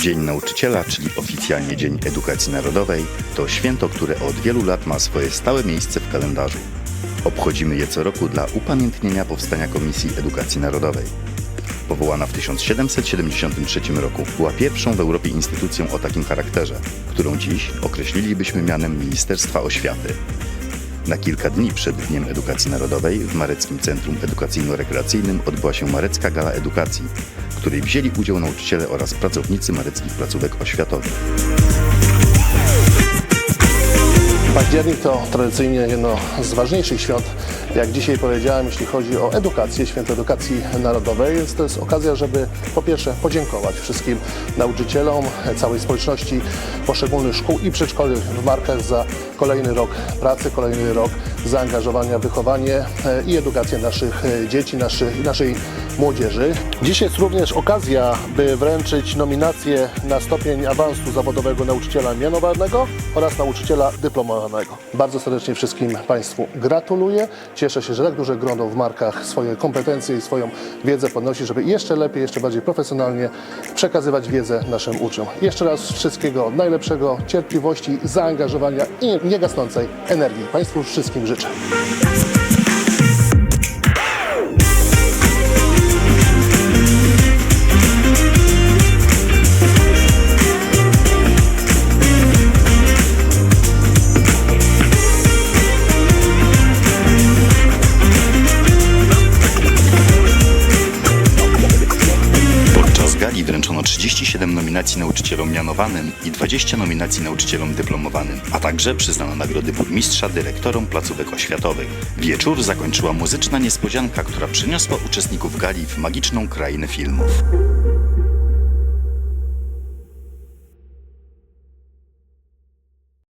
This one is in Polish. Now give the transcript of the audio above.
Dzień Nauczyciela, czyli oficjalnie Dzień Edukacji Narodowej, to święto, które od wielu lat ma swoje stałe miejsce w kalendarzu. Obchodzimy je co roku dla upamiętnienia powstania Komisji Edukacji Narodowej. Powołana w 1773 roku, była pierwszą w Europie instytucją o takim charakterze, którą dziś określilibyśmy mianem Ministerstwa Oświaty. Na kilka dni przed Dniem Edukacji Narodowej w Mareckim Centrum Edukacyjno-Rekreacyjnym odbyła się Marecka Gala Edukacji, w której wzięli udział nauczyciele oraz pracownicy mareckich placówek oświatowych. Październik to tradycyjnie jedno z ważniejszych świąt, jak dzisiaj powiedziałem, jeśli chodzi o edukację, święto edukacji narodowej. Więc to jest okazja, żeby po pierwsze podziękować wszystkim nauczycielom, całej społeczności poszczególnych szkół i przedszkoli w Markach za kolejny rok pracy, kolejny rok zaangażowania wychowanie e, i edukację naszych e, dzieci, naszej młodzieży. Dziś jest również okazja, by wręczyć nominację na stopień awansu zawodowego nauczyciela mianowanego oraz nauczyciela dyplomowanego. Bardzo serdecznie wszystkim Państwu gratuluję. Cieszę się, że tak duże grono w markach swoje kompetencje i swoją wiedzę podnosi, żeby jeszcze lepiej, jeszcze bardziej profesjonalnie przekazywać wiedzę naszym uczniom. Jeszcze raz wszystkiego najlepszego, cierpliwości, zaangażowania i niegasnącej energii. Państwu wszystkim życzę. it. Gali wręczono 37 nominacji nauczycielom mianowanym i 20 nominacji nauczycielom dyplomowanym, a także przyznano nagrody burmistrza dyrektorom placówek oświatowych. Wieczór zakończyła muzyczna niespodzianka, która przyniosła uczestników gali w magiczną krainę filmów.